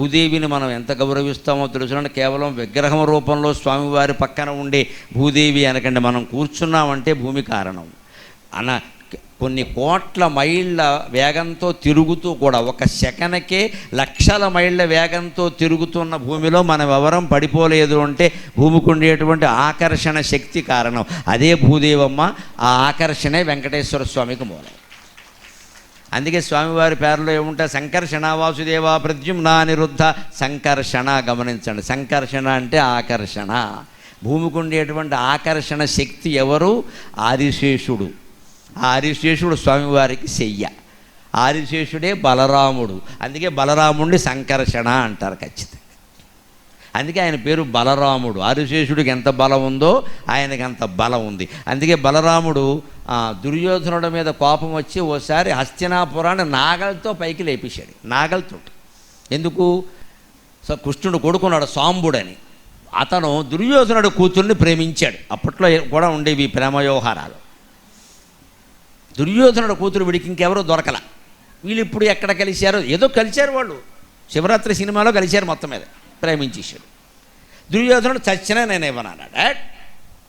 భూదేవిని మనం ఎంత గౌరవిస్తామో తెలుసునంటే కేవలం విగ్రహం రూపంలో స్వామివారి పక్కన ఉండే భూదేవి అనకండి. మనం కూర్చున్నామంటే భూమి కారణం. అన కొన్ని కోట్ల మైళ్ళ వేగంతో తిరుగుతూ కూడా ఒక సెకనకే లక్షల మైళ్ళ వేగంతో తిరుగుతున్న భూమిలో మనం ఎవరం పడిపోలేదు అంటే భూమికి ఉండేటువంటి ఆకర్షణ శక్తి కారణం. అదే భూదేవమ్మ ఆ ఆకర్షణే వెంకటేశ్వర స్వామికి మూలం. అందుకే స్వామివారి పేరులో ఏముంటా? సంకర్షణ వాసుదేవ ప్రద్యుమ్న అనిరుద్ధ సంకర్షణ గమనించండి. సంకర్షణ అంటే ఆకర్షణ భూమికి ఉండేటువంటి ఆకర్షణ శక్తి ఎవరు? ఆదిశేషుడు. ఆ ఆదిశేషుడు స్వామివారికి శయ్య. ఆదిశేషుడే బలరాముడు. అందుకే బలరాముడిని సంకర్షణ అంటారు ఖచ్చితంగా. అందుకే ఆయన పేరు బలరాముడు. ఆదిశేషుడికి ఎంత బలం ఉందో ఆయనకి అంత బలం ఉంది. అందుకే బలరాముడు దుర్యోధనుడి మీద కోపం వచ్చి ఓసారి హస్తినాపురాన్ని నాగలతో పైకి లేపేశాడు. నాగలతో ఎందుకు? సో కృష్ణుడు కొడుకున్నాడు సాంబుడని. అతను దుర్యోధనుడు కూతుర్ని ప్రేమించాడు. అప్పట్లో కూడా ఉండేవి ప్రేమ వ్యవహారాలు దుర్యోధనుడు కూతురు వీడికి ఇంకెవరో దొరకల. వీళ్ళు ఇప్పుడు ఎక్కడ కలిశారో? ఏదో కలిశారు వాళ్ళు. శివరాత్రి సినిమాలో కలిశారు మొత్తం మీద. ప్రేమించేశాడు. దుర్యోధనుడు చచ్చినా నేను ఇవ్వనన్నాడు. "ఏట్,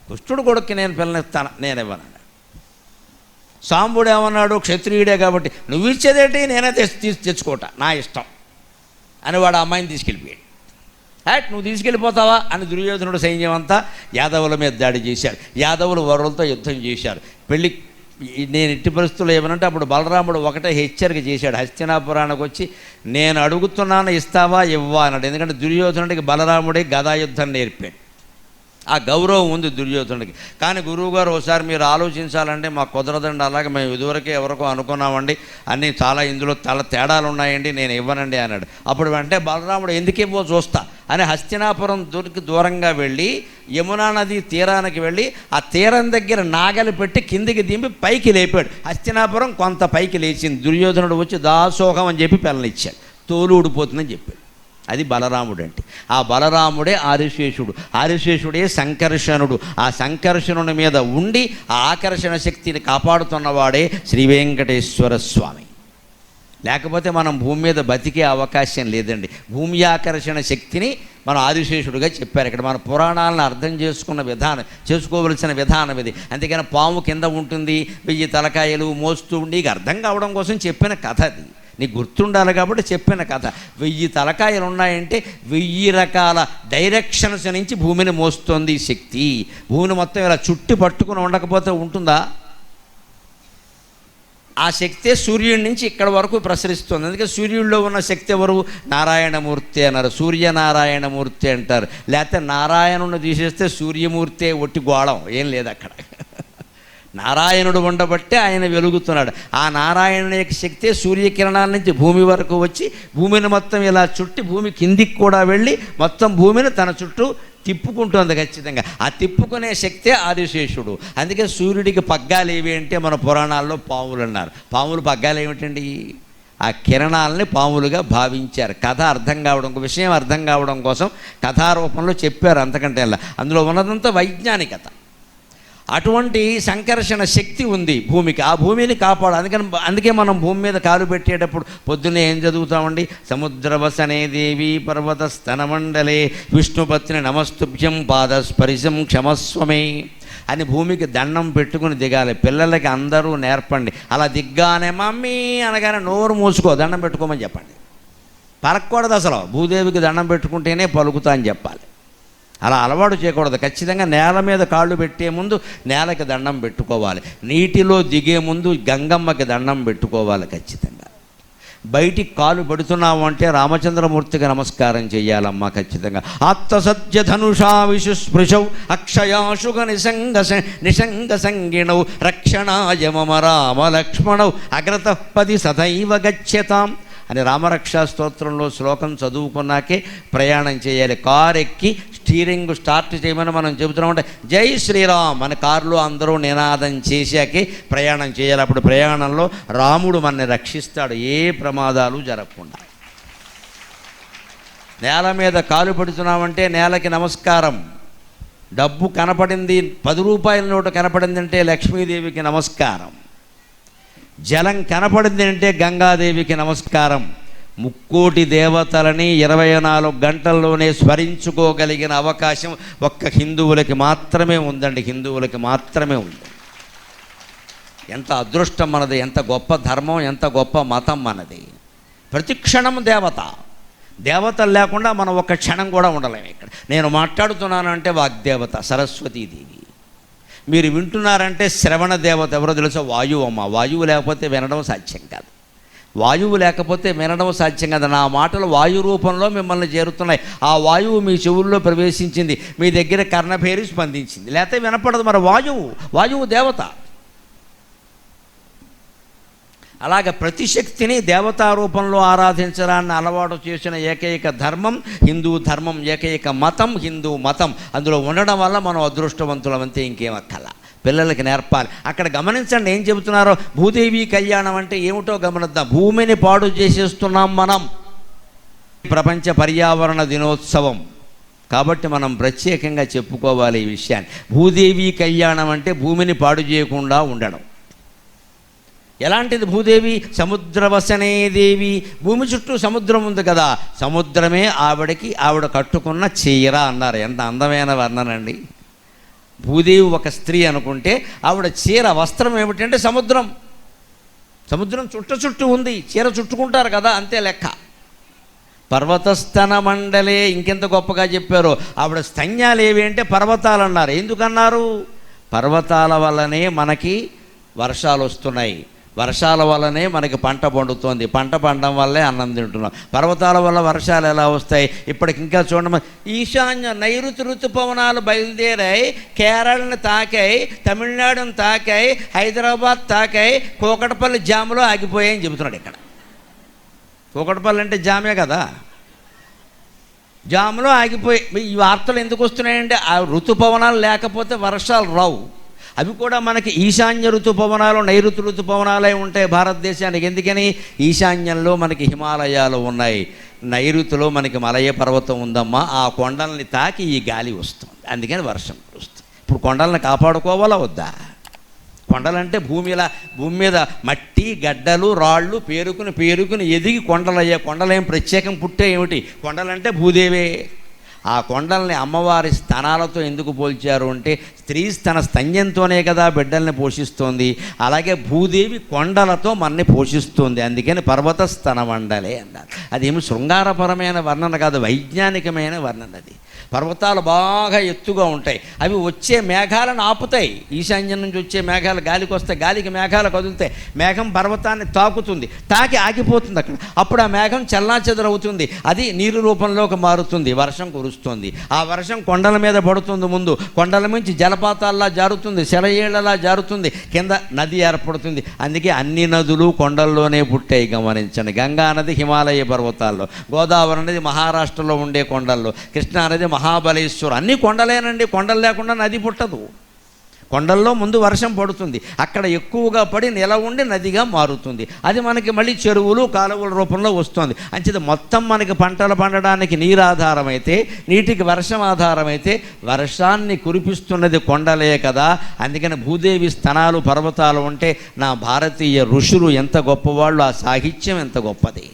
కృష్ణుడు కొడుక్కి నేను పిల్లనిస్తాను నేను ఇవ్వనన్నాడు. సాంబుడు ఏమన్నాడు? క్షత్రియుడే కాబట్టి నువ్వు ఇచ్చేదేంటి? నేనే తెచ్చి తీసి తెచ్చుకోట నా ఇష్టం. అని వాడు అమ్మాయిని తీసుకెళ్ళిపోయాడు. హ్యాట్ నువ్వు తీసుకెళ్ళిపోతావా? అని దుర్యోధనుడు సైన్యం అంతా యాదవుల మీద దాడి చేశారు. యాదవులు వరులతో యుద్ధం చేశారు. పెళ్ళి నేను ఎట్టి పరిస్థితుల్లో ఏమనంటే అప్పుడు బలరాముడు ఒకటే హెచ్చరిక చేశాడు హస్తినాపురానికి వచ్చి నేను అడుగుతున్నాను ఇస్తావా ఇవ్వా అన్నాడు. ఎందుకంటే దుర్యోధనుడికి బలరాముడే గదాయుద్ధం నేర్పాడు. ఆ గౌరవం ఉంది దుర్యోధనుడికి. కానీ గురువుగారు ఒకసారి మీరు ఆలోచించాలంటే మాకు కుదరదండి. అలాగే మేము ఇదివరకే ఎవరికో అనుకున్నామండి. అన్నీ చాలా ఇందులో చాలా తేడాలు ఉన్నాయండి. నేను ఇవ్వనండి అన్నాడు. అప్పుడు అంటే బలరాముడు ఎందుకేమో చూస్తా? అని హస్తినాపురం దూరికి దూరంగా వెళ్ళి యమునా నది తీరానికి వెళ్ళి ఆ తీరం దగ్గర నాగలి పెట్టి కిందికి దింపి పైకి లేపాడు. హస్తినాపురం కొంత పైకి లేచింది. దుర్యోధనుడు వచ్చి దాసోహం అని చెప్పి పిల్లనిచ్చాడు తోలు ఊడిపోతుందని చెప్పాడు. అది బలరాముడు అంటే ఆ బలరాముడే ఆరిశేషుడు ఆరిశేషుడే సంకర్షణుడు. ఆ సంకర్షణుని మీద ఉండి ఆ ఆకర్షణ శక్తిని కాపాడుతున్నవాడే శ్రీ వెంకటేశ్వర స్వామి. లేకపోతే మనం భూమి మీద బతికే అవకాశం లేదండి. భూమి ఆకర్షణ శక్తిని మనం ఆదిశేషుడుగా చెప్పారు. ఇక్కడ మన పురాణాలను అర్థం చేసుకున్న విధానం చేసుకోవలసిన విధానం ఇది. అందుకని పాము కింద ఉంటుంది వెయ్యి తలకాయలు మోస్తూ ఉండి అర్థం కావడం కోసం చెప్పిన కథ అది. నీకు గుర్తుండాలి కాబట్టి చెప్పిన కథ. వెయ్యి తలకాయలు ఉన్నాయంటే వెయ్యి రకాల డైరెక్షన్స్ నుంచి భూమిని మోస్తోంది ఈ శక్తి. భూమిని మొత్తం ఇలా చుట్టి పట్టుకుని ఉండకపోతే ఉంటుందా? ఆ శక్తే సూర్యుడి నుంచి ఇక్కడ వరకు ప్రసరిస్తుంది. అందుకే సూర్యుడిలో ఉన్న శక్తి ఎవరు? నారాయణమూర్తి అన్నారు. సూర్యనారాయణమూర్తి అంటారు. లేకపోతే నారాయణుని తీసేస్తే సూర్యమూర్తే ఒట్టి గోళం. ఏం లేదు అక్కడ. నారాయణుడు ఉండబట్టే ఆయన వెలుగుతున్నాడు. ఆ నారాయణుని యొక్క శక్తే సూర్యకిరణాల నుంచి భూమి వరకు వచ్చి భూమిని మొత్తం ఇలా చుట్టి భూమి కిందికి కూడా వెళ్ళి మొత్తం భూమిని తన చుట్టూ తిప్పుకుంటుంది ఖచ్చితంగా. ఆ తిప్పుకునే శక్తే ఆదిశేషుడు. అందుకే సూర్యుడికి పగ్గాలు ఏవి అంటే మన పురాణాల్లో పాములు అన్నారు. పాములు పగ్గాలు ఏమిటండి? ఆ కిరణాలని పాములుగా భావించారు. కథ అర్థం కావడం విషయం అర్థం కావడం కోసం కథారూపంలో చెప్పారు అంతకంటే అందులో ఉన్నదంతా వైజ్ఞానికత. అటువంటి సంకర్షణ శక్తి ఉంది భూమికి. ఆ భూమిని కాపాడు. అందుకని అందుకే మనం భూమి మీద కాలు పెట్టేటప్పుడు పొద్దున్నే ఏం చదువుతామండి? సముద్రవసనే దేవి పర్వత స్తనమండలే విష్ణుపత్ని నమస్తుభ్యం పాదస్పరిశం క్షమస్వమే అని భూమికి దండం పెట్టుకుని దిగాలి. పిల్లలకి అందరూ నేర్పండి. అలా దిగ్గానే మమ్మీ అనగానే నోరు మూసుకో దండం పెట్టుకోమని చెప్పండి. పలకూడదు అసలు. భూదేవికి దండం పెట్టుకుంటేనే పలుకుతా అని చెప్పాలి. అలా అలవాటు చేయకూడదు. ఖచ్చితంగా నేల మీద కాళ్ళు పెట్టే ముందు నేలకి దండం పెట్టుకోవాలి. నీటిలో దిగే ముందు గంగమ్మకి దండం పెట్టుకోవాలి ఖచ్చితంగా. బయటికి కాలు పెడుతున్నావు అంటే రామచంద్రమూర్తికి నమస్కారం చేయాలమ్మా ఖచ్చితంగా. ఆత్మసత్యధనుషా విశుస్పృశౌ అక్షయాశుగ నిసంగ నిసంగ సంగిణౌ రక్షణాయ మమ రామ లక్ష్మణౌ అగ్రతపది సదైవ గచ్చతాం. అని రామరక్షా స్తోత్రంలో శ్లోకం చదువుకున్నాకే ప్రయాణం చేయాలి. కారు ఎక్కి స్టీరింగ్ స్టార్ట్ చేయమని మనం చెబుతున్నామంటే జై శ్రీరామ్ అని కారులో అందరూ నినాదం చేశాకే ప్రయాణం చేయాలి. అప్పుడు ప్రయాణంలో రాముడు మనని రక్షిస్తాడు. ఏ ప్రమాదాలు జరగకుండా. నేల మీద కాలు పెడుతున్నామంటే నేలకి నమస్కారం. డబ్బు కనపడింది పది రూపాయల నోటు కనపడిందంటే లక్ష్మీదేవికి నమస్కారం. జలం కనపడింది అంటే గంగాదేవికి నమస్కారం. ముక్కోటి దేవతలని ఇరవై నాలుగు గంటల్లోనే స్మరించుకోగలిగిన అవకాశం ఒక్క హిందువులకి మాత్రమే ఉందండి హిందువులకి మాత్రమే ఉంది. ఎంత అదృష్టం మనది ఎంత గొప్ప ధర్మం ఎంత గొప్ప మతం మనది. ప్రతి క్షణం దేవత. దేవతలు లేకుండా మనం ఒక క్షణం కూడా ఉండలేము ఇక్కడ. నేను మాట్లాడుతున్నానంటే వాగ్దేవత సరస్వతీదేవి. మీరు వింటున్నారంటే శ్రవణ దేవత ఎవరో తెలుసా? వాయువు అమ్మ. వాయువు లేకపోతే వినడం సాధ్యం కాదు. వాయువు లేకపోతే వినడం సాధ్యం కాదు. నా మాటలు వాయు రూపంలో మిమ్మల్ని చేరుతున్నాయి. ఆ వాయువు మీ చెవుల్లో ప్రవేశించింది. మీ దగ్గర కర్ణభేరి స్పందించింది. లేకపోతే వినపడదు మరి వాయువు. వాయువు దేవత. అలాగ ప్రతి శక్తిని దేవతా రూపంలో ఆరాధించడాన్ని అలవాటు చేసిన ఏకైక ధర్మం హిందూ ధర్మం ఏకైక మతం హిందూ మతం. అందులో ఉండడం వల్ల మనం అదృష్టవంతులమంతే ఇంకేం అక్కల. పిల్లలకి నేర్పాలి. అక్కడ గమనించండి ఏం చెబుతున్నారో? భూదేవి కళ్యాణం అంటే ఏమిటో గమనిద్దాం. భూమిని పాడు చేసేస్తున్నాం మనం. ప్రపంచ పర్యావరణ దినోత్సవం. కాబట్టి మనం ప్రత్యేకంగా చెప్పుకోవాలి ఈ విషయాన్ని. భూదేవి కళ్యాణం అంటే భూమిని పాడు చేయకుండా ఉండడం. ఎలాంటిది భూదేవి? సముద్రవసనే దేవి. భూమి చుట్టూ సముద్రం ఉంది కదా. సముద్రమే ఆవిడకి ఆవిడ కట్టుకున్న చీర అన్నారు. ఎంత అందమైన వర్ణనండి. భూదేవి ఒక స్త్రీ అనుకుంటే ఆవిడ చీర వస్త్రం ఏమిటంటే సముద్రం. సముద్రం చుట్ట చుట్టూ ఉంది. చీర చుట్టుకుంటారు కదా అంతే లెక్క. పర్వతస్థన మండలే ఇంకెంత గొప్పగా చెప్పారు. ఆవిడ స్తన్యాలు ఏవి అంటే పర్వతాలు అన్నారు. ఎందుకన్నారు? పర్వతాల వల్లనే మనకి వర్షాలు వస్తున్నాయి. వర్షాల వల్లనే మనకి పంట పండుతోంది. పంట పండడం వల్లే అన్నం తింటున్నాం. పర్వతాల వల్ల వర్షాలు ఎలా వస్తాయి? ఇప్పటికి ఇంకా చూడడం ఈశాన్య నైరుతి ఋతుపవనాలు బయలుదేరాయి. కేరళని తాకాయి తమిళనాడుని తాకాయి హైదరాబాద్ తాకాయి కోకటపల్లి జాములో ఆగిపోయాయని చెబుతున్నాడు ఇక్కడ. కూకటపల్లి అంటే జామే కదా? జాములో ఆగిపోయి ఈ వార్తలు ఎందుకు వస్తున్నాయంటే ఆ ఋతుపవనాలు లేకపోతే వర్షాలు రావు. అవి కూడా మనకి ఈశాన్య ఋతుపవనాలు నైరుతి ఋతుపవనాలే ఉంటాయి భారతదేశానికి ఎందుకని? ఈశాన్యంలో మనకి హిమాలయాలు ఉన్నాయి. నైరుతిలో మనకి మలయ పర్వతం ఉందమ్మా. ఆ కొండల్ని తాకి ఈ గాలి వస్తుంది. అందుకని వర్షం కురుస్తుంది. ఇప్పుడు కొండలను కాపాడుకోవాలా వద్దా? కొండలంటే భూమిలా భూమి మీద మట్టి గడ్డలు రాళ్ళు పేరుకుని పేరుకుని ఎదిగి కొండలయ్యా కొండలేం ప్రత్యేకం పుట్టే ఏమిటి? కొండలంటే భూదేవే. ఆ కొండల్ని అమ్మవారి స్థానాలతో ఎందుకు పోల్చారు అంటే స్త్రీ తన స్తన్యంతోనే కదా బిడ్డల్ని పోషిస్తోంది. అలాగే భూదేవి కొండలతో మనని పోషిస్తుంది. అందుకని పర్వత స్తన మండలే అన్నారు. అదేమి శృంగారపరమైన వర్ణన కాదు వైజ్ఞానికమైన వర్ణన అది. పర్వతాలు బాగా ఎత్తుగా ఉంటాయి. అవి వచ్చే మేఘాలను ఆపుతాయి. ఈశాన్యం నుంచి వచ్చే మేఘాలు గాలికి వస్తే గాలికి మేఘాలు కదులుతాయి. మేఘం పర్వతాన్ని తాకుతుంది. తాకి ఆగిపోతుంది అక్కడ. అప్పుడు ఆ మేఘం చల్లాచెదరవుతుంది. అది నీరు రూపంలోకి మారుతుంది. వర్షం కురుస్తుంది ఆ వర్షం కొండల మీద పడుతుంది ముందు. కొండల నుంచి జలపాతాల్లా జారుతుంది సెలయేళ్ళలా జారుతుంది కింద నది ఏర్పడుతుంది. అందుకే అన్ని నదులు కొండల్లోనే పుట్టాయి గమనించండి. గంగా నది హిమాలయ పర్వతాల్లో గోదావరి నది మహారాష్ట్రలో ఉండే కొండల్లో కృష్ణా నది మహాబలేశ్వరం అన్ని కొండలేనండి. కొండలు లేకుండా నది పుట్టదు. కొండల్లో ముందు వర్షం పడుతుంది. అక్కడ ఎక్కువగా పడి నిల ఉండి నదిగా మారుతుంది. అది మనకి మళ్ళీ చెరువులు కాలువల రూపంలో వస్తుంది. అంచేది మొత్తం మనకి పంటలు పండడానికి నీరు ఆధారమైతే నీటికి వర్షం ఆధారమైతే వర్షాన్ని కురిపిస్తున్నది కొండలే కదా. అందుకని భూదేవి స్థనాలు పర్వతాలు ఉంటే నా భారతీయ ఋషులు ఎంత గొప్పవాళ్ళు ఆ సాహిత్యం ఎంత గొప్పది.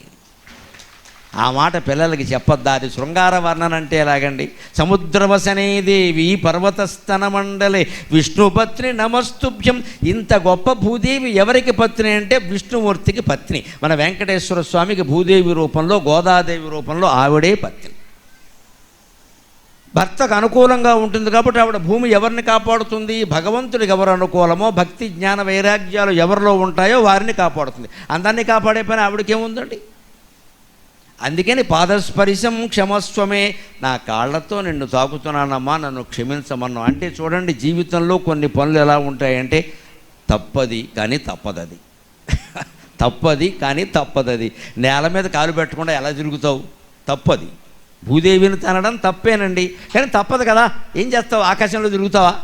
ఆ మాట పిల్లలకి చెప్పొద్దా? అది శృంగార వర్ణన అంటే ఎలాగండి? సముద్రవసనేదేవి పర్వతస్తన మండలి విష్ణుపత్ని నమస్తుభ్యం. ఇంత గొప్ప భూదేవి ఎవరికి పత్ని అంటే విష్ణుమూర్తికి పత్ని. మన వెంకటేశ్వర స్వామికి భూదేవి రూపంలో గోదాదేవి రూపంలో ఆవిడే పత్ని. భర్తకు అనుకూలంగా ఉంటుంది కాబట్టి ఆవిడ భూమి ఎవరిని కాపాడుతుంది? భగవంతుడికి ఎవరు అనుకూలమో భక్తి జ్ఞాన వైరాగ్యాలు ఎవరిలో ఉంటాయో వారిని కాపాడుతుంది. అందరినీ కాపాడే పని ఆవిడకేముందండి అందుకని పాదస్పరిశం క్షమస్వమే. నా కాళ్ళతో నిన్ను తాకుతున్నానమ్మా నన్ను క్షమించమన్నాం అంటే చూడండి జీవితంలో కొన్ని పనులు ఎలా ఉంటాయంటే తప్పది కానీ తప్పదది. తప్పది కానీ తప్పదది. నేల మీద కాలు పెట్టకుండా ఎలా తిరుగుతావు? తప్పది. భూదేవిని తనడం తప్పేనండి. కానీ తప్పదు కదా ఏం చేస్తావు? ఆకాశంలో తిరుగుతావా?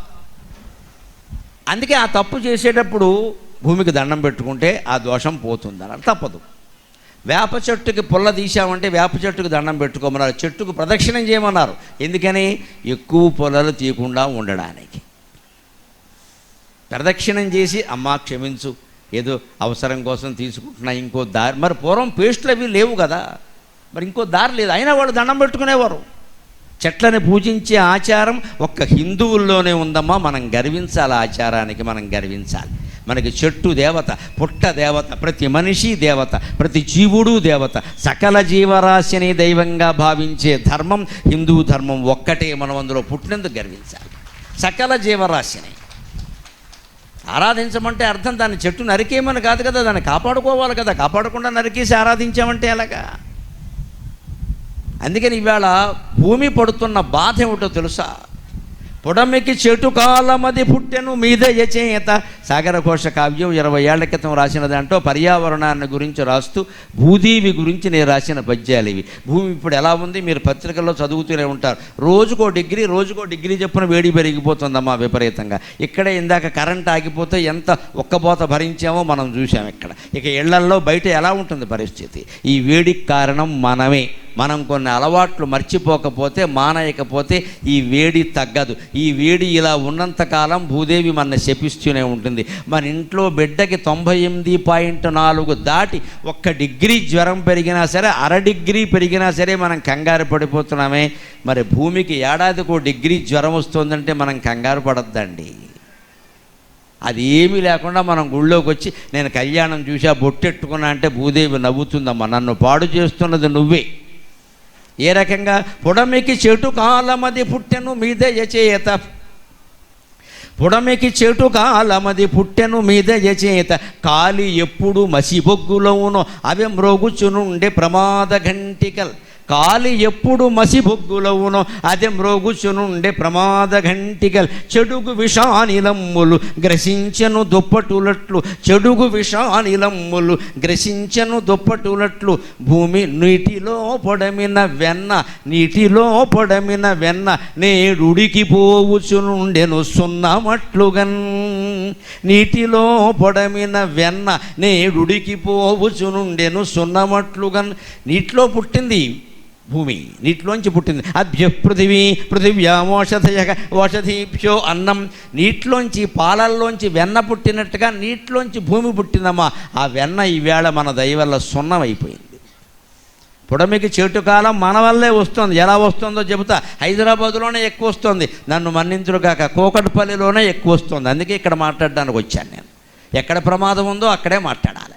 అందుకే ఆ తప్పు చేసేటప్పుడు భూమికి దండం పెట్టుకుంటే ఆ దోషం పోతుంది అన్నారు తప్పదు. వేప చెట్టుకి పుల్ల తీసామంటే వేప చెట్టుకు దండం పెట్టుకోమన్నారు. చెట్టుకు ప్రదక్షిణం చేయమన్నారు. ఎందుకని? ఎక్కువ పొలలు తీయకుండా ఉండడానికి. ప్రదక్షిణం చేసి అమ్మ క్షమించు. ఏదో అవసరం కోసం తీసుకుంటున్నా. ఇంకో దారి మరి పూర్వం పేస్టులు అవి లేవు కదా. మరి ఇంకో దారి లేదు. అయినా వాళ్ళు దండం పెట్టుకునేవారు. చెట్లని పూజించే ఆచారం ఒక్క హిందువుల్లోనే ఉందమ్మా. మనం గర్వించాలి ఆచారానికి. మనం గర్వించాలి. మనకి చెట్టు దేవత పుట్ట దేవత ప్రతి మనిషి దేవత ప్రతి జీవుడు దేవత సకల జీవరాశిని దైవంగా భావించే ధర్మం హిందూ ధర్మం ఒక్కటే మనం అందులో పుట్టినందుకు గర్వించాలి. సకల జీవరాశిని. ఆరాధించమంటే అర్థం దాన్ని చెట్టు నరికేయమని కాదు కదా దాన్ని కాపాడుకోవాలి కదా కాపాడకుండా నరికేసి ఆరాధించామంటే ఎలాగా? అందుకని ఇవాళ భూమి పడుతున్న బాధ ఏమిటో తెలుసా? పొడమికి చెటు కాలమది పుట్టెను మీద యచేత సాగర కావ్యం ఇరవై ఏళ్ళ క్రితం రాసిన దాంట్లో పర్యావరణాన్ని గురించి రాస్తూ భూదేవి గురించి నేను రాసిన పద్యాలు ఇవి. భూమి ఇప్పుడు ఎలా ఉంది? మీరు పత్రికల్లో చదువుతూనే ఉంటారు. రోజుకో డిగ్రీ రోజుకో డిగ్రీ చెప్పున వేడి పెరిగిపోతుందమ్మా విపరీతంగా. ఇక్కడే ఇందాక కరెంట్ ఆగిపోతే ఎంత ఒక్కబోత భరించామో మనం చూసాం ఇక్కడ. ఇక ఇళ్ళల్లో బయట ఎలా ఉంటుంది పరిస్థితి? ఈ వేడికి కారణం మనమే. మనం కొన్ని అలవాట్లు మర్చిపోకపోతే మానయకపోతే ఈ వేడి తగ్గదు. ఈ వేడి ఇలా ఉన్నంతకాలం భూదేవి మన శపిస్తూనే ఉంటుంది. మన ఇంట్లో బిడ్డకి తొంభై ఎనిమిది పాయింట్ నాలుగు దాటి ఒక్క డిగ్రీ జ్వరం పెరిగినా సరే అర డిగ్రీ పెరిగినా సరే మనం కంగారు పడిపోతున్నామే. మరి భూమికి ఏడాదికో డిగ్రీ జ్వరం వస్తుందంటే మనం కంగారు పడద్దండి. అది ఏమీ లేకుండా మనం గుళ్ళోకి వచ్చి నేను కళ్యాణం చూసా బొట్టెట్టుకున్నా అంటే భూదేవి నవ్వుతుందమ్మా. నన్ను పాడు చేస్తున్నది నువ్వే. ఏ రకంగా? పొడమికి చెటు కాలమది పుట్టెను మీదే యచేత పుడమికి చెటు కాలమది పుట్టెను మీద యచేత కాలి ఎప్పుడు మసిబొగ్గులోనో అవి మ్రోగుచునుండే ప్రమాద ఘంటికల్. కాలి ఎప్పుడు మసిబొగ్గులవునో అది మ్రోగుచునుండే ప్రమాద ఘంటికల్ చెడుగు విషానిలమ్ములు గ్రసించను దుప్పటులట్లు చెడుగు విషానిలమ్ములు గ్రసించను దుప్పటులట్లు. భూమి నీటిలో పొడమిన వెన్న నీటిలో పొడమిన వెన్న నేడుడికి పోవుచునుండెను సున్నమట్లుగన్. నీటిలో పొడమిన వెన్న నేడుడికి పోవుచునుండెను సున్నమట్లుగన్. నీటిలో పుట్టింది భూమి నీటిలోంచి పుట్టింది. అభ్య పృథివీ పృథివ్యామోషధయ ఓషధీభ్యో అన్నం. నీటిలోంచి పాలల్లోంచి వెన్న పుట్టినట్టుగా నీటిలోంచి భూమి పుట్టిందమ్మా. ఆ వెన్న ఈవేళ మన దయవల్ల సున్నమైపోయింది. పుడమికి చెట్టు కాలం మన వల్లే వస్తుంది. ఎలా వస్తుందో చెబుతా. హైదరాబాద్లోనే ఎక్కువ వస్తుంది. నన్ను మన్నించుడు కాక కోకట్పల్లిలోనే ఎక్కువ వస్తుంది. అందుకే ఇక్కడ మాట్లాడడానికి వచ్చాను నేను. ఎక్కడ ప్రమాదం ఉందో అక్కడే మాట్లాడాలి.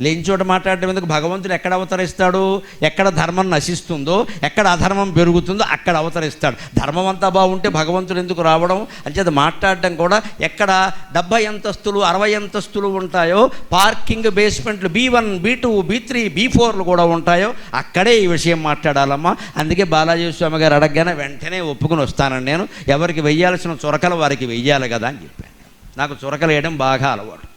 లేని చోట మాట్లాడడం ఎందుకు? భగవంతుడు ఎక్కడ అవతరిస్తాడు? ఎక్కడ ధర్మం నశిస్తుందో ఎక్కడ అధర్మం పెరుగుతుందో అక్కడ అవతరిస్తాడు. ధర్మం అంతా బాగుంటే భగవంతుడు ఎందుకు రావడం? అంచేది మాట్లాడడం కూడా ఎక్కడ డెబ్బై అంతస్తులు అరవై అంతస్తులు ఉంటాయో parking బేస్మెంట్లు B one B two B three B ఫోర్లు కూడా ఉంటాయో అక్కడే ఈ విషయం మాట్లాడాలమ్మా. అందుకే బాలాజీ స్వామి గారు అడగగానే వెంటనే ఒప్పుకుని వస్తానని నేను. ఎవరికి వెయ్యాల్సిన చొరకలు వారికి వెయ్యాలి కదా అని చెప్పాను. నాకు చొరకలు వేయడం బాగా అలవాటు.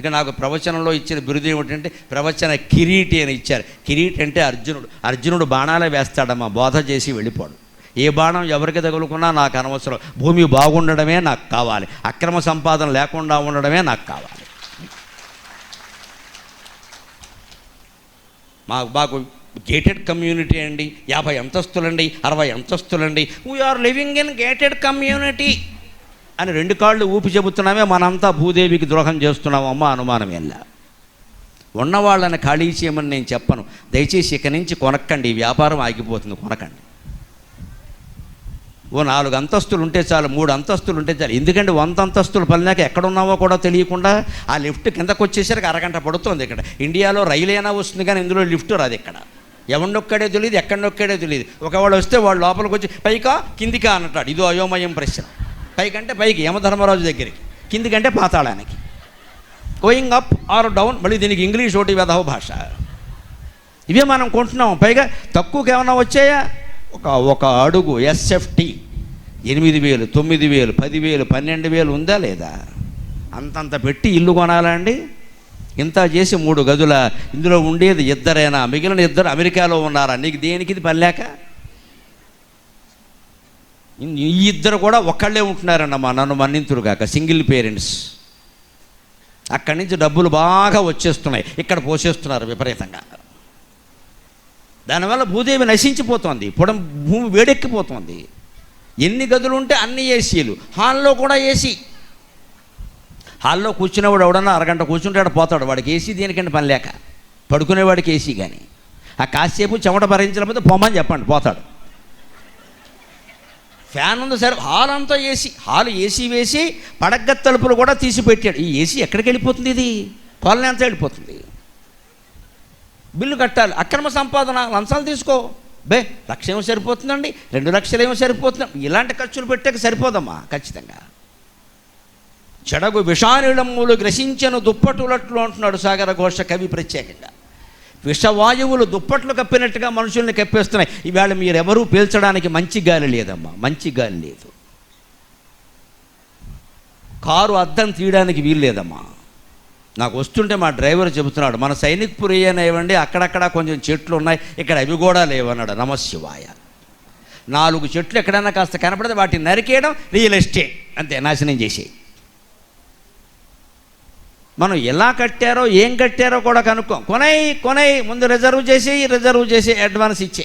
ఇక నాకు ప్రవచనంలో ఇచ్చిన బిరుదు ఏమిటంటే ప్రవచన కిరీటి అని ఇచ్చారు. కిరీటి అంటే అర్జునుడు. అర్జునుడు బాణాలే వేస్తాడమ్మా బోధ చేసి వెళ్ళిపోడు. ఏ బాణం ఎవరికి తగులుకున్నా నాకు అనవసరం. భూమి బాగుండడమే నాకు కావాలి. అక్రమ సంపాదన లేకుండా ఉండడమే నాకు కావాలి. మా మాకు గేటెడ్ కమ్యూనిటీ అండి. యాభై అంతస్తులండి అరవై అంతస్తులండి. We are living in gated community అని రెండు కాళ్ళు ఊపి చెబుతున్నామే మనంతా భూదేవికి ద్రోహం చేస్తున్నామమ్మ అనుమానం ఎలా ఉన్నవాళ్ళని ఖాళీ చేయమని నేను చెప్పను. దయచేసి ఇక నుంచి కొనక్కండి ఈ వ్యాపారం ఆగిపోతుంది కొనకండి. ఓ నాలుగు అంతస్తులు ఉంటే చాలు మూడు అంతస్తులు ఉంటే చాలు. ఎందుకంటే వంద అంతస్తులు పలినాక ఎక్కడున్నావో కూడా తెలియకుండా ఆ లిఫ్ట్ కిందకు వచ్చేసరికి అరగంట పడుతుంది ఇక్కడ. ఇండియాలో రైలైనా వస్తుంది కానీ ఇందులో లిఫ్ట్ రాదు ఇక్కడ. ఎవరినొక్కడే తెలియదు ఎక్కడొక్కడే తెలియదు ఒకవేళ వస్తే వాళ్ళు లోపలికి వచ్చి పైకా కిందికా అంటాడు ఇదో అయోమయం ప్రశ్న. పైకంటే పైకి యమధర్మరాజు దగ్గరికి. కిందికంటే పాతాళానికి. గోయింగ్ అప్ ఆర్ డౌన్ మళ్ళీ దీనికి ఇంగ్లీష్ ఒకటి వెధవ భాష. ఇవే మనం కొంటున్నాం. పైగా తక్కువకి ఏమైనా వచ్చాయా? ఒక ఒక అడుగు ఎస్ఎఫ్టీ ఎనిమిది వేలు తొమ్మిది వేలు పదివేలు పన్నెండు వేలు ఉందా లేదా? అంతంత పెట్టి ఇల్లు కొనాలండి ఇంత చేసి మూడు గదుల ఇందులో ఉండేది ఇద్దరైనా? మిగిలిన ఇద్దరు అమెరికాలో ఉన్నారా? నీకు దేనికి ఇది పనిలేక ఈ ఇద్దరు కూడా ఒక్కళ్ళే ఉంటున్నారన్నమా నన్ను మన్నింతురు కాక సింగిల్ పేరెంట్స్. అక్కడి నుంచి డబ్బులు బాగా వచ్చేస్తున్నాయి. ఇక్కడ పోసేస్తున్నారు విపరీతంగా. దానివల్ల భూదేవి నశించిపోతుంది. పొడం భూమి వేడెక్కిపోతుంది. ఎన్ని గదులు ఉంటే అన్ని ఏసీలు. హాల్లో కూడా ఏసీ. హాల్లో కూర్చునేవాడు ఎవడన్నా అరగంట కూర్చుంటాడు పోతాడు. వాడికి ఏసీ దేనికంటే పని లేక. పడుకునేవాడికి ఏసీ కానీ ఆ కాసేపు చెమట భరించలేకపోతే పొమ్మని చెప్పండి పోతాడు. ఫ్యాన్ ఉంది సరే హాల్ అంతా ఏసీ హాల్ ఏసీ వేసి పడగ్గ తలుపులు కూడా తీసి పెట్టాడు. ఈ ఏసీ ఎక్కడికి వెళ్ళిపోతుంది ఇది? కాలనీ అంతా వెళ్ళిపోతుంది. బిల్లు కట్టాలి అక్రమ సంపాదన లంచాలు తీసుకో. బే లక్ష ఏమో సరిపోతుందండి రెండు లక్షలు ఏమో సరిపోతుంది. ఇలాంటి ఖర్చులు పెట్టాక సరిపోదమ్మా ఖచ్చితంగా. చెడగు విషానిళమ్ములు గ్రసించను దుప్పటులట్లు అంటున్నాడు సాగర ఘోష కవి ప్రత్యేకంగా. విషవాయువులు దుప్పట్లు కప్పినట్టుగా మనుషుల్ని కప్పేస్తున్నాయి. ఈవేళ మీరెవరూ పీల్చడానికి మంచి గాలి లేదమ్మా మంచి గాలి లేదు. కారు అద్దం తీయడానికి వీలు లేదమ్మా. నాకు వస్తుంటే మా డ్రైవర్ చెబుతున్నాడు మన సైనిక్ పురి అనేవండి అక్కడక్కడ కొంచెం చెట్లు ఉన్నాయి ఇక్కడ అవి కూడా లేవన్నాడు నమశివాయ. నాలుగు చెట్లు ఎక్కడైనా కాస్త కనపడితే వాటిని నరికేయడం రియల్ ఎస్టేట్. అంతే నాశనం చేసేయి. మనం ఎలా కట్టారో ఏం కట్టారో కూడా కనుక్కోం. కొనై కొనై ముందు రిజర్వ్ చేసి రిజర్వ్ చేసి అడ్వాన్స్ ఇచ్చే.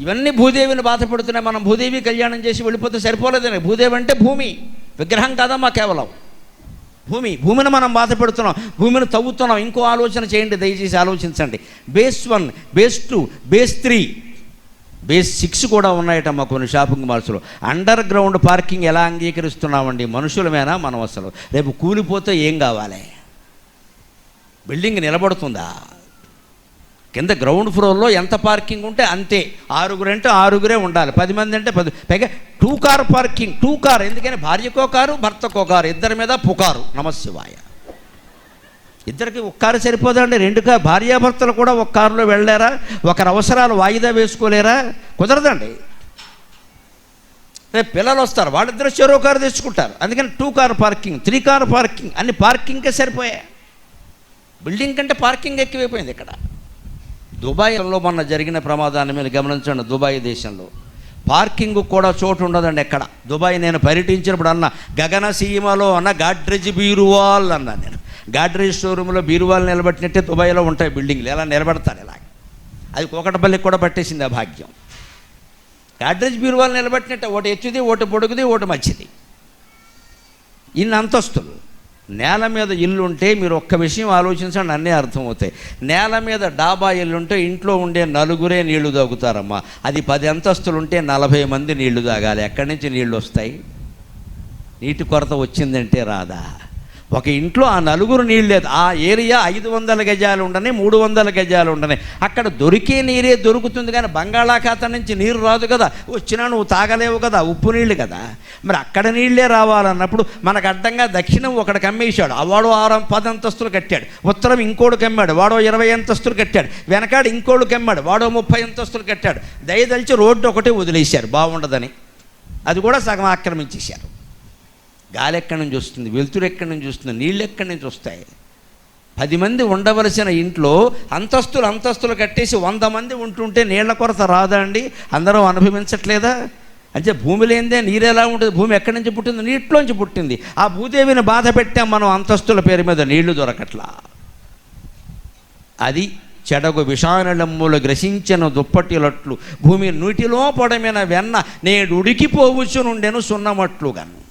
ఇవన్నీ భూదేవిని బాధపడుతున్నాయి. మనం భూదేవి కళ్యాణం చేసి వెళ్ళిపోతే సరిపోలేదని. భూదేవి అంటే భూమి. విగ్రహం కాదమ్మా కేవలం. భూమి. భూమిని మనం బాధపెడుతున్నాం. భూమిని తవ్వుతున్నాం. ఇంకో ఆలోచన చేయండి. దయచేసి ఆలోచించండి. Base one base two base three. Base six కూడా ఉన్నాయట మా కొన్ని షాపింగ్ మాల్స్లో అండర్ గ్రౌండ్ పార్కింగ్ ఎలా అంగీకరిస్తున్నామండి? మనుషులమేనా? మనం అసలు. రేపు కూలిపోతే ఏం కావాలి? బిల్డింగ్ నిలబడుతుందా? కింద గ్రౌండ్ ఫ్లోర్లో ఎంత పార్కింగ్ ఉంటే అంతే. ఆరుగురు అంటే ఆరుగురే ఉండాలి. పది మంది అంటే పది. పైగా two car parking. Two car. ఎందుకని? భార్యకో కారు భర్తకో కారు. ఇద్దరి మీద పుకారు. నమశివాయ. ఇద్దరికి ఒక కారు సరిపోదండి. రెండు కారు భార్యాభర్తలు కూడా ఒక కారులో వెళ్ళారా ఒకరి అవసరాలు వాయిదా వేసుకోలేరా? కుదరదండి. రేపు పిల్లలు వస్తారు. వాళ్ళిద్దరు చెరో కారు తెచ్చుకుంటారు. అందుకని two car parking three car parking అన్ని పార్కింగ్కే సరిపోయాయి. బిల్డింగ్ కంటే పార్కింగ్ ఎక్కువైపోయింది ఇక్కడ. దుబాయ్లో మొన్న జరిగిన ప్రమాదాన్ని మీరు గమనించండి దుబాయ్ దేశంలో. పార్కింగ్ కూడా చోటు ఉండదండి ఎక్కడ. దుబాయ్ నేను పర్యటించినప్పుడు అన్న గగన సీమలో అన్న గాడ్రెజ్ బీరువాల్ అన్నా నేను. గాడ్రేజ్ షోరూంలో బీరువాలు నిలబెట్టినట్టే దుబాయ్లో ఉంటాయి బిల్డింగ్లు. ఎలా నిలబెడతారు ఇలా అది కోకటపల్లికి కూడా పట్టేసింది ఆ భాగ్యం. గాడ్రేజ్ బీరువాలు నిలబెట్టినట్టే ఒకటి ఎత్తుది ఒకటి పొడుగుది ఒకటి మంచిది ఇన్ని అంతస్తులు. నేల మీద ఇల్లు ఉంటే మీరు ఒక్క విషయం ఆలోచించండి అన్నీ అర్థమవుతాయి. నేల మీద డాబా ఇల్లు ఉంటే ఇంట్లో ఉండే నలుగురే నీళ్ళు తాగుతారమ్మా. అది పది అంతస్తులు ఉంటే నలభై మంది నీళ్ళు తాగాలి. ఎక్కడి నుంచి నీళ్ళు వస్తాయి? నీటి కొరత వచ్చిందంటే రాదా? ఒక ఇంట్లో ఆ నలుగురు నీళ్ళు లేదు. ఆ ఏరియా ఐదు వందల గజాలు ఉండని మూడు వందల గజాలు ఉండని. అక్కడ దొరికే నీరే దొరుకుతుంది కానీ బంగాళాఖాతం నుంచి నీరు రాదు కదా. వచ్చినా నువ్వు తాగలేవు కదా ఉప్పు నీళ్ళు కదా. మరి అక్కడ నీళ్ళే రావాలన్నప్పుడు మనకు అడ్డంగా దక్షిణం ఒకడు కమ్మేశాడు. ఆ వాడు ఆరు పది అంతస్తులు కట్టాడు. ఉత్తరం ఇంకోడు కమ్మాడు. వాడో ఇరవై అంతస్తులు కట్టాడు. వెనకాడు ఇంకోడు కమ్మాడు. వాడో ముప్పై అంతస్తులు కట్టాడు. దయదలిచి రోడ్డు ఒకటే వదిలేశారు. బాగుండదని. అది కూడా సగం ఆక్రమించేశారు. గాలి ఎక్కడి నుంచి వస్తుంది వెలుతురు ఎక్కడి నుంచి వస్తుంది నీళ్ళు ఎక్కడి నుంచి వస్తాయి? పది మంది ఉండవలసిన ఇంట్లో అంతస్తులు అంతస్తులు కట్టేసి వంద మంది ఉంటుంటే నీళ్ళ కొరత రాదా అండి? అందరూ అనుభవించట్లేదా? అంటే భూమి లేనిదే నీరు ఎలా ఉంటుంది? భూమి ఎక్కడి నుంచి పుట్టింది? నీటిలోంచి పుట్టింది. ఆ భూదేవిని బాధ పెట్టాం మనం అంతస్తుల పేరు మీద నీళ్ళు దొరకట్లా. అది చెడగు విషానలమ్ములు గ్రసించిన దుప్పటిలట్లు భూమి నీటిలో పొడమైన వెన్న నేడు ఉడికిపోవచ్చు నుండెను సున్నమట్లుగాను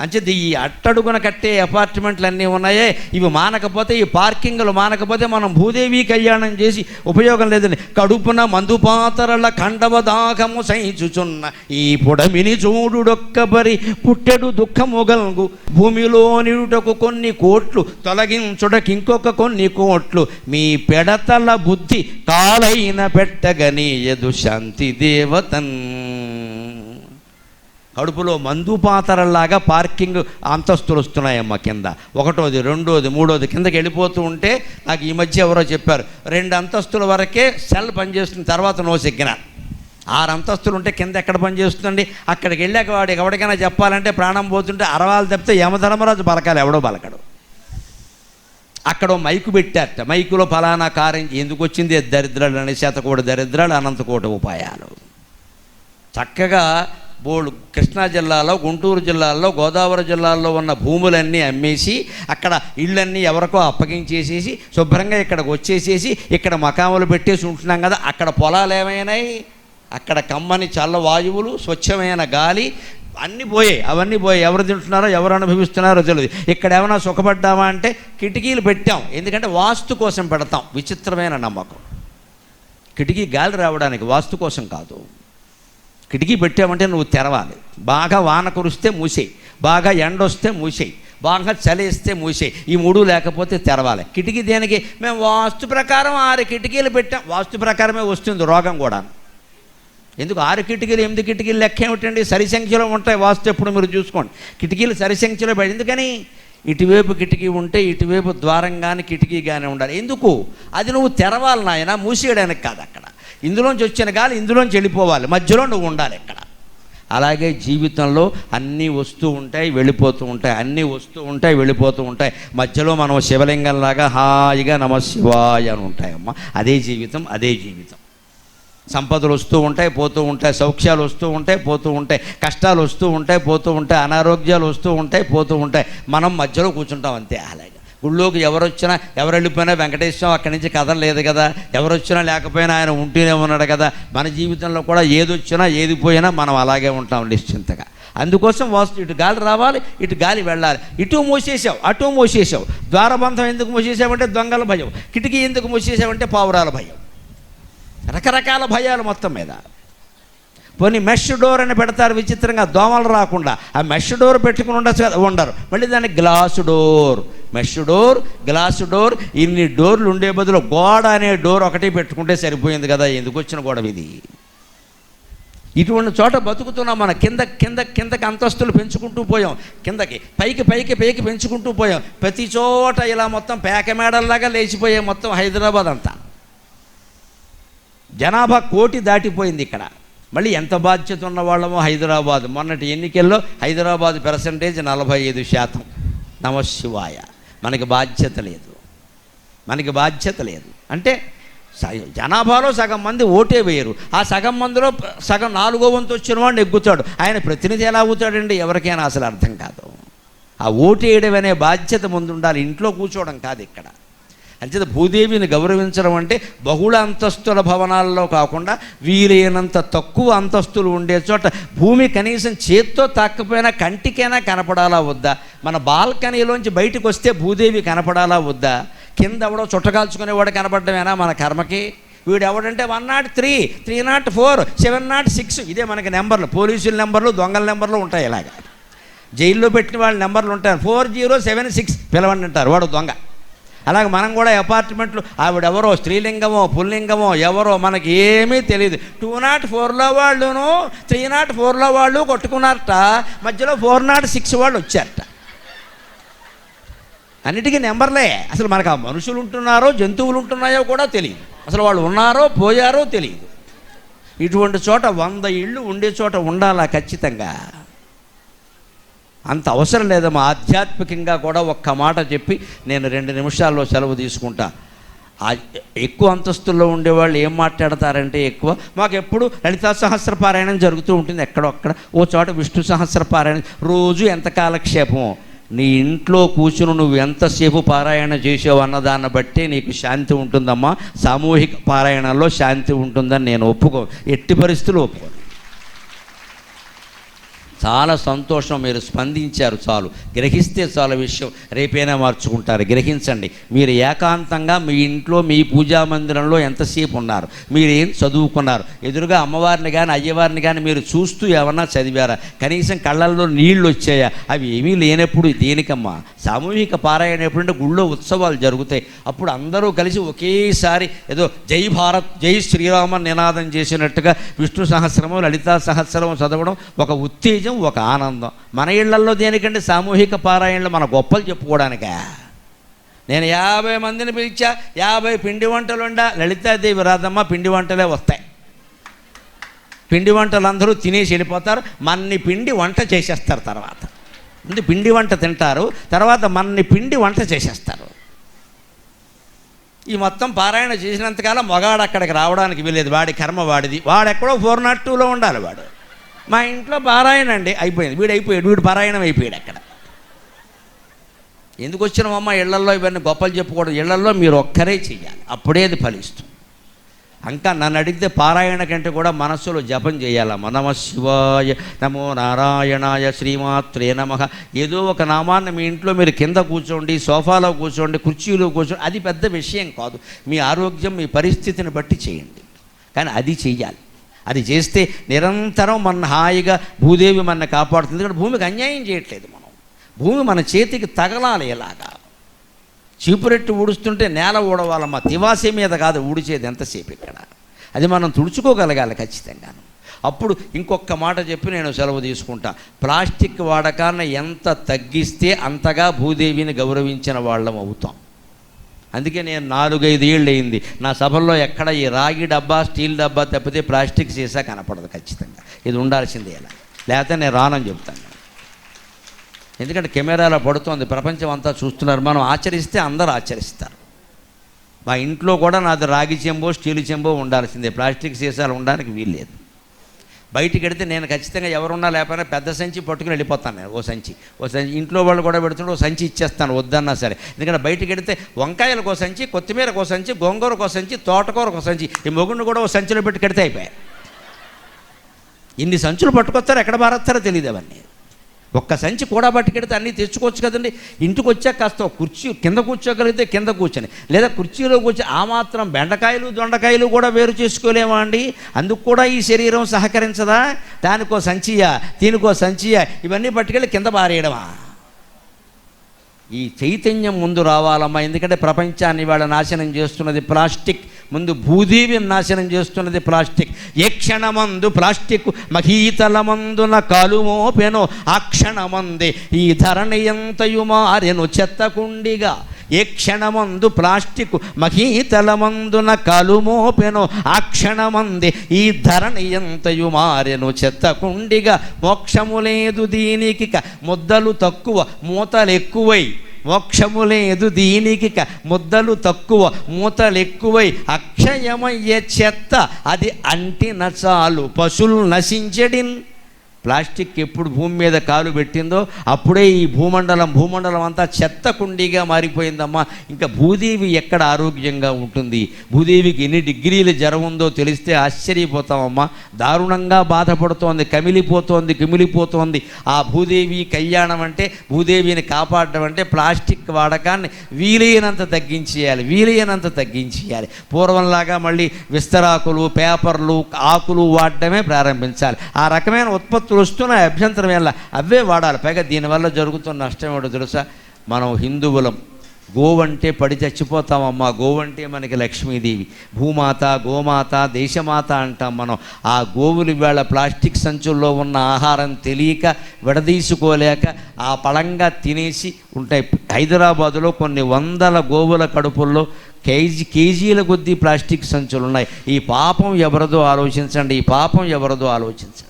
అంచేది ఈ అట్టడుగున కట్టే అపార్ట్మెంట్లు అన్నీ ఉన్నాయే. ఇవి మానకపోతే ఈ పార్కింగ్లు మానకపోతే మనం భూదేవి కళ్యాణం చేసి ఉపయోగం లేదండి కడుపున మందుపాతరల కండవ దాహము సహించుచున్న ఈ పుడమిని చూడుడొక్కబరి పుట్టెడు దుఃఖముగల్గు. భూమిలో నిడుటకు కొన్ని కోట్లు తొలగించుటకు ఇంకొక కొన్ని కోట్లు. మీ పెడతల బుద్ధి కాలైన పెట్టగనీయదు శాంతి దేవతన్. కడుపులో మందు పాతరల్లాగా పార్కింగ్ అంతస్తులు వస్తున్నాయమ్మ కింద. ఒకటోది రెండోది మూడోది కిందకి వెళ్ళిపోతూ ఉంటే నాకు ఈ మధ్య ఎవరో చెప్పారు రెండు అంతస్తుల వరకే సెల్ పనిచేస్తుంది తర్వాత నో సిగ్నల్. ఆరు అంతస్తులు ఉంటే కింద ఎక్కడ పనిచేస్తుందండి అక్కడికి వెళ్ళాక వాడు ఎవరికైనా చెప్పాలంటే ప్రాణం పోతుంటే అరవాలు తప్పితే యమధర్మరాజు పలకాలి ఎవడో పలకడు. అక్కడ మైకు పెట్టారట మైకులో ఫలానా కారం ఎందుకు వచ్చింది? దరిద్రాలు అనే అతకూడ దరిద్రాలు అనంతకోట ఉపాయాలు. చక్కగా బోల్డ్ కృష్ణా జిల్లాలో గుంటూరు జిల్లాలో గోదావరి జిల్లాల్లో ఉన్న భూములన్నీ అమ్మేసి అక్కడ ఇళ్ళన్నీ ఎవరికో అప్పగించేసేసి శుభ్రంగా ఇక్కడికి వచ్చేసేసి ఇక్కడ మకాములు పెట్టేసి ఉంటున్నాం కదా అక్కడ పొలాలు ఏమైనాయి? అక్కడ కమ్మని చల్ల వాయువులు స్వచ్ఛమైన గాలి అన్నీ పోయాయి. అవన్నీ పోయాయి. ఎవరు తింటున్నారో ఎవరు అనుభవిస్తున్నారో తెలియదు. ఇక్కడ ఏమైనా సుఖపడ్డామా అంటే కిటికీలు పెట్టాం. ఎందుకంటే వాస్తు కోసం పెడతాం. విచిత్రమైన నమ్మకం. కిటికీ గాలి రావడానికి వాస్తు కోసం కాదు. కిటికీ పెట్టామంటే నువ్వు తెరవాలి. బాగా వాన కురిస్తే మూసేయి. బాగా ఎండ వస్తే మూసేయి. బాగా చలేస్తే మూసేయి. ఈ మూడు లేకపోతే తెరవాలి. కిటికీ దేనికి? మేము వాస్తు ప్రకారం ఆరు కిటికీలు పెట్టాం. వాస్తు ప్రకారమే వస్తుంది రోగం కూడా. ఎందుకు? ఆరు కిటికీలు ఎనిమిది కిటికీలు లెక్క ఏమిటండి? సరి సంఖ్యలో ఉంటాయి వాస్తు ఎప్పుడు మీరు చూసుకోండి. కిటికీలు సరి సంఖ్యలో పెట్టి ఎందుకని? ఇటువైపు కిటికీ ఉంటే ఇటువైపు ద్వారం కానీ కిటికీ కానీ ఉండాలి. ఎందుకు? అది నువ్వు తెరవాలి నాయన మూసేయడానికి కాదు అక్కడ. ఇందులోంచి వచ్చిన గాలి ఇందులోంచి వెళ్ళిపోవాలి. మధ్యలో నువ్వు ఉండాలి ఇక్కడ అలాగే జీవితంలో అన్నీ వస్తూ ఉంటాయి వెళ్ళిపోతూ ఉంటాయి. అన్నీ వస్తూ ఉంటాయి వెళ్ళిపోతూ ఉంటాయి. మధ్యలో మనం శివలింగంలాగా హాయిగా నమ శివాయ అని ఉంటాయమ్మా. అదే జీవితం అదే జీవితం. సంపదలు వస్తూ ఉంటాయి పోతూ ఉంటాయి. సౌఖ్యాలు వస్తూ ఉంటాయి పోతూ ఉంటాయి. కష్టాలు వస్తూ ఉంటాయి పోతూ ఉంటాయి. అనారోగ్యాలు వస్తూ ఉంటాయి పోతూ ఉంటాయి. మనం మధ్యలో కూర్చుంటాం అంతే అలాగే. గుళ్ళోకి ఎవరు వచ్చినా ఎవరు వెళ్ళిపోయినా వెంకటేశ్వరం అక్కడి నుంచి కదలలేదు కదా. ఎవరు వచ్చినా లేకపోయినా ఆయన ఉంటూనే ఉన్నాడు కదా. మన జీవితంలో కూడా ఏది వచ్చినా ఏది పోయినా మనం అలాగే ఉంటాం నిశ్చింతగా. అందుకోసం వాస్తు ఇటు గాలి రావాలి ఇటు గాలి వెళ్ళాలి. ఇటు మూసేసావు అటు మూసేసావు ద్వారబంధం ఎందుకు మూసేసావంటే దొంగల భయం. కిటికీ ఎందుకు మూసేసావంటే పావురాల భయం. రకరకాల భయాలు మొత్తం మీద. పోనీ మెష్ డోర్ అని పెడతారు విచిత్రంగా దోమలు రాకుండా. ఆ మెష్ డోర్ పెట్టుకుని ఉండొచ్చు కదా ఉండరు. మళ్ళీ దాన్ని glass door. Mesh door glass door ఇన్ని డోర్లు ఉండే బదులు గోడ అనే డోర్ ఒకటి పెట్టుకుంటే సరిపోయింది కదా ఎందుకు వచ్చిన గోడ ఇది? ఇటువంటి చోట బతుకుతున్నాం మన కింద కింద కిందకి అంతస్తులు పెంచుకుంటూ పోయాం. కిందకి పైకి పైకి పైకి పెంచుకుంటూ పోయాం. ప్రతి చోట ఇలా మొత్తం పేక మేడల్లాగా లేచిపోయాం మొత్తం హైదరాబాద్ అంతా. జనాభా కోటి దాటిపోయింది ఇక్కడ. మళ్ళీ ఎంత బాధ్యత ఉన్న వాళ్ళమో హైదరాబాద్. మొన్నటి ఎన్నికల్లో హైదరాబాద్ పర్సంటేజ్ నలభై ఐదు శాతం. నమశివాయ మనకి బాధ్యత లేదు. మనకి బాధ్యత లేదు. అంటే స- జనాభాలో సగం మంది ఓటే వేయరు. ఆ సగం మందిలో సగం నాలుగో వంతు వచ్చిన వాడు నెగ్గుతాడు. ఆయన ప్రతినిధి ఎలా అవుతాడండి? ఎవరికైనా అసలు అర్థం కాదు. ఆ ఓటేయడం అనే బాధ్యత ముందు ఉండాలి ఇంట్లో కూర్చోవడం కాదు ఇక్కడ. అంచేత భూదేవిని గౌరవించడం అంటే బహుళ అంతస్తుల భవనాల్లో కాకుండా వీలైనంత తక్కువ అంతస్తులు ఉండే చోట భూమి కనీసం చేత్తో తాకపోయినా కంటికైనా కనపడాలా వద్దా? మన బాల్కనీలోంచి బయటకు వస్తే భూదేవి కనపడాలా వద్దా? కింద ఎవడో చుట్టకాల్చుకునేవాడు కనపడమేనా మన కర్మకి? వీడు ఎవడంటే one nought three three nought four seven nought six. ఇదే మనకి నెంబర్లు. పోలీసుల నెంబర్లు దొంగల నెంబర్లు ఉంటాయి ఇలాగా. జైల్లో పెట్టిన వాళ్ళ నెంబర్లు ఉంటాయి. ఫోర్ జీరో సెవెన్ సిక్స్ పిలవండి అంటారు. వాడు దొంగ. అలాగే మనం కూడా అపార్ట్మెంట్లు ఆవిడెవరో స్త్రీలింగమో పుల్లింగమో ఎవరో మనకి ఏమీ తెలియదు టూ నాట్ ఫోర్లో వాళ్ళును త్రీ నాట్ ఫోర్లో వాళ్ళు కొట్టుకున్నారట. మధ్యలో ఫోర్ నాట్ సిక్స్ వాళ్ళు వచ్చారట. అన్నిటికీ నెంబర్లే. అసలు మనకు ఆ మనుషులు ఉంటున్నారో జంతువులు ఉంటున్నాయో కూడా తెలియదు అసలు వాళ్ళు ఉన్నారో పోయారో తెలియదు ఇటువంటి చోట వంద ఇళ్ళు ఉండే చోట ఉండాలా ఖచ్చితంగా? అంత అవసరం లేదమ్మా. ఆధ్యాత్మికంగా కూడా ఒక్క మాట చెప్పి నేను రెండు నిమిషాల్లో సెలవు తీసుకుంటా. ఎక్కువ అంతస్తుల్లో ఉండేవాళ్ళు ఏం మాట్లాడతారంటే ఎక్కువ మాకు ఎప్పుడు లలితా సహస్ర పారాయణం జరుగుతూ ఉంటుంది ఎక్కడొక్కడ. ఓ చోట విష్ణు సహస్ర పారాయణం రోజు ఎంత కాలక్షేపం? నీ ఇంట్లో కూర్చుని నువ్వు ఎంతసేపు పారాయణ చేసావు అన్నదాన్ని బట్టే నీకు శాంతి ఉంటుందమ్మా. సామూహిక పారాయణంలో శాంతి ఉంటుందని నేను ఒప్పుకో. ఎట్టి పరిస్థితులు ఒప్పుకోను. చాలా సంతోషం మీరు స్పందించారు చాలు. గ్రహిస్తే చాలు విషయం. రేపైనా మార్చుకుంటారు. గ్రహించండి. మీరు ఏకాంతంగా మీ ఇంట్లో మీ పూజా మందిరంలో ఎంతసేపు ఉన్నారు? మీరు ఏం చదువుకున్నారు? ఎదురుగా అమ్మవారిని కానీ అయ్యవారిని కానీ మీరు చూస్తూ ఏమన్నా చదివారా? కనీసం కళ్ళల్లో నీళ్ళు వచ్చాయా? అవి ఏమీ లేనప్పుడు దేనికమ్మా? సామూహిక పారాయణ ఎప్పుడంటే గుళ్ళో ఉత్సవాలు జరుగుతాయి. అప్పుడు అందరూ కలిసి ఒకేసారి ఏదో జై భారత్ జై శ్రీరామ నినాదం చేసినట్టుగా విష్ణు సహస్రము లలితా సహస్రము చదవడం ఒక ఉత్తేజం ఒక ఆనందం. మన ఇళ్ళల్లో దేనికంటే సామూహిక పారాయణలు? మన గొప్పలు చెప్పుకోవడానికా? నేను యాభై మందిని పిలిచా యాభై పిండి వంటలు ఉండా లలితాదేవి రాదమ్మ పిండి వంటలే వస్తాయి. పిండి వంటలు అందరూ తినేసి వెళ్ళిపోతారు. మన్ని పిండి వంట చేసేస్తారు తర్వాత. ముందు పిండి వంట తింటారు. తర్వాత మన్ని పిండి వంట చేసేస్తారు. ఈ మొత్తం పారాయణ చేసినంతకాలం మగాడు అక్కడికి రావడానికి వీలేదు వాడి కర్మ వాడిది. వాడెక్కడో ఫోర్ నాట్ టూలో ఉండాలి వాడు. మా ఇంట్లో పారాయణ అండి అయిపోయింది. వీడు అయిపోయాడు వీడు పారాయణం అయిపోయాడు అక్కడ. ఎందుకు వచ్చినామమ్మ ఇళ్ళల్లో ఇవన్నీ గొప్పలు చెప్పుకోవడం? ఇళ్ళల్లో మీరు ఒక్కరే చెయ్యాలి. అప్పుడే అది ఫలిస్తుంది. ఇంకా నన్ను అడిగితే పారాయణ కంటే కూడా మనస్సులో జపం చేయాల? నమ శివాయ నమో నారాయణాయ శ్రీమాత్రే నమ. ఏదో ఒక నామాన్ని మీ ఇంట్లో మీరు కింద కూర్చోండి సోఫాలో కూర్చోండి కుర్చీలో కూర్చోండి. అది పెద్ద విషయం కాదు. మీ ఆరోగ్యం మీ పరిస్థితిని బట్టి చేయండి. కానీ అది చెయ్యాలి. అది చేస్తే నిరంతరం మన హాయిగా భూదేవి మన కాపాడుతుంది. ఎందుకంటే భూమికి అన్యాయం చేయట్లేదు మనం. భూమి మన చేతికి తగలాలి ఎలాగా చీపురెట్టు ఊడుస్తుంటే నేల ఊడవాలమ్మా. తివాసే మీద కాదు ఊడిచేది ఎంతసేపు ఇక్కడ? అది మనం తుడుచుకోగలగాలి ఖచ్చితంగాను. అప్పుడు ఇంకొక మాట చెప్పి నేను సెలవు తీసుకుంటా. ప్లాస్టిక్ వాడకాన్ని ఎంత తగ్గిస్తే అంతగా భూదేవిని గౌరవించిన వాళ్ళం అవుతాం. అందుకే నేను నాలుగైదు ఏళ్ళు అయింది నా సభల్లో ఎక్కడ ఈ రాగి డబ్బా స్టీల్ డబ్బా తప్పితే ప్లాస్టిక్ సీసా కనపడదు ఖచ్చితంగా. ఇది ఉండాల్సిందే ఇలా. లేకపోతే నేను రానని చెప్తాను. ఎందుకంటే కెమెరాలో పడుతోంది. ప్రపంచం అంతా చూస్తున్నారు. మనం ఆచరిస్తే అందరూ ఆచరిస్తారు. మా ఇంట్లో కూడా నాది రాగి చెంబో స్టీల్ చెంబో ఉండాల్సిందే. ప్లాస్టిక్ సీసాలు ఉండడానికి వీల్లేదు. బయటికి వెడితే నేను ఖచ్చితంగా ఎవరున్నా లేకపోయినా పెద్ద సంచి పట్టుకుని వెళ్ళిపోతాను ఓ సంచి. ఓ సంచి ఇంట్లో వాళ్ళు కూడా పెడుతుంటే ఓ సంచి ఇచ్చేస్తాను వద్దన్నా సరే. ఎందుకంటే బయటికి వెడితే వంకాయలకు ఓ సంచి కొత్తిమీరకు ఓ సంచి గోంగూరకు ఓ సంచి తోటకూరకు ఓ సంచి ఈ మొగుడిని కూడా ఓ సంచిలో పెట్టి కడితే అయిపోయాయి. ఇన్ని సంచులు పట్టుకొస్తారో ఎక్కడ బారేస్తారో తెలియదు అవన్నీ. ఒక్క సంచి కూడా పట్టుకెడితే అన్నీ తెచ్చుకోవచ్చు కదండి. ఇంటికి వచ్చాక కాస్త కుర్చీ కింద కూర్చోగలిగితే కింద కూర్చొని లేదా కుర్చీలో కూర్చొని ఆ మాత్రం బెండకాయలు దొండకాయలు కూడా వేరు చేసుకోలేమా అండి? అందుకు కూడా ఈ శరీరం సహకరించదా? దానికో సంచియా దీనికో సంచియా ఇవన్నీ పట్టుకెళ్ళి కింద పారేయడమా? ఈ చైతన్యం ముందు రావాలమ్మా. ఎందుకంటే ప్రపంచాన్ని వాళ్ళ నాశనం చేస్తున్నది ప్లాస్టిక్. ముందు భూదీవిని నాశనం చేస్తున్నది ప్లాస్టిక్. ఏ క్షణమందు ప్లాస్టిక్ మహీతలమందున కాలుమోపెనో ఆ క్షణమందే ఈ ధరణి ఎంతయు మారెను చెత్తకుండిగా ఏ క్షణమందు ప్లాస్టిక్ మహీతలమందున కలుమోపెనో ఆ క్షణమంది ఈ ధరణి ఎంతయు మారెను చెత్తకుండిగా. మోక్షము లేదు దీనికి ముద్దలు తక్కువ మూతలు ఎక్కువై మోక్షము లేదు దీనికి ముద్దలు తక్కువ మూతలు ఎక్కువై అక్షయమయ్యే చెత్త అది అంటిన చాలు పశువులు నశించడిన్. ప్లాస్టిక్ ఎప్పుడు భూమి మీద కాలు పెట్టిందో అప్పుడే ఈ భూమండలం భూమండలం అంతా చెత్త కుండీగా మారిపోయిందమ్మా. ఇంకా భూదేవి ఎక్కడ ఆరోగ్యంగా ఉంటుంది? భూదేవికి ఎన్ని డిగ్రీల జ్వరం ఉందో తెలిస్తే ఆశ్చర్యపోతామమ్మా. దారుణంగా బాధపడుతోంది కమిలిపోతోంది కిమిలిపోతోంది. ఆ భూదేవి కళ్యాణం అంటే భూదేవిని కాపాడడం అంటే ప్లాస్టిక్ వాడకాన్ని వీలైనంత తగ్గించేయాలి వీలైనంత తగ్గించేయాలి. పూర్వంలాగా మళ్ళీ విస్తరాకులు పేపర్లు ఆకులు వాడడమే ప్రారంభించాలి. ఆ రకమైన ఉత్పత్తి ఉత్పత్తులు వస్తున్నాయి అభ్యంతరం వెళ్ళ అవే వాడాలి. పైగా దీనివల్ల జరుగుతున్న నష్టం ఏమిటో తెలుసా? మనం హిందువులం. గోవంటే పడి చచ్చిపోతామమ్మా. గోవంటే మనకి లక్ష్మీదేవి. భూమాత గోమాత దేశమాత అంటాం మనం. ఆ గోవులు ఇవాళ ప్లాస్టిక్ సంచుల్లో ఉన్న ఆహారం తెలియక విడదీసుకోలేక ఆ పళంగా తినేసి ఉంటాయి. హైదరాబాదులో కొన్ని వందల గోవుల కడుపుల్లో కేజీ కేజీల కొద్దీ ప్లాస్టిక్ సంచులు ఉన్నాయి ఈ పాపం ఎవరిదో ఆలోచించండి. ఈ పాపం ఎవరిదో ఆలోచించండి.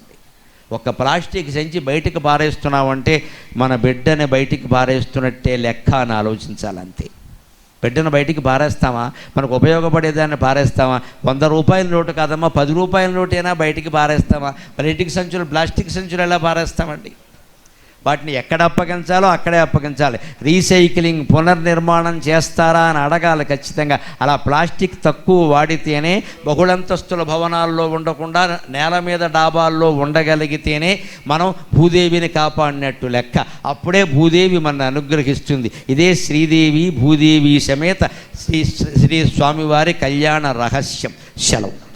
ఒక ప్లాస్టిక్ సంచి బయటకు పారేస్తున్నామంటే మన బిడ్డని బయటికి పారేస్తున్నట్టే లెక్క అని ఆలోచించాలి అంతే బిడ్డను బయటికి పారేస్తామా? మనకు ఉపయోగపడేదాన్ని పారేస్తామా? వంద రూపాయల నోటు కాదమ్మా పది రూపాయల నోటైనా బయటికి పారేస్తామా? ప్లాస్టిక్ సంచులు ప్లాస్టిక్ సంచులు ఎలా పారేస్తామండి? వాటిని ఎక్కడ అప్పగించాలో అక్కడే అప్పగించాలి. రీసైక్లింగ్ పునర్నిర్మాణం చేస్తారా అని అడగాలి ఖచ్చితంగా. అలా ప్లాస్టిక్ తక్కువ వాడితేనే బహుళంతస్తుల భవనాల్లో ఉండకుండా నేల మీద డాబాల్లో ఉండగలిగితేనే మనం భూదేవిని కాపాడినట్టు లెక్క. అప్పుడే భూదేవి మన అనుగ్రహిస్తుంది. ఇదే శ్రీదేవి భూదేవి సమేత శ్రీ శ్రీ స్వామివారి కళ్యాణ రహస్యం. సెలవు.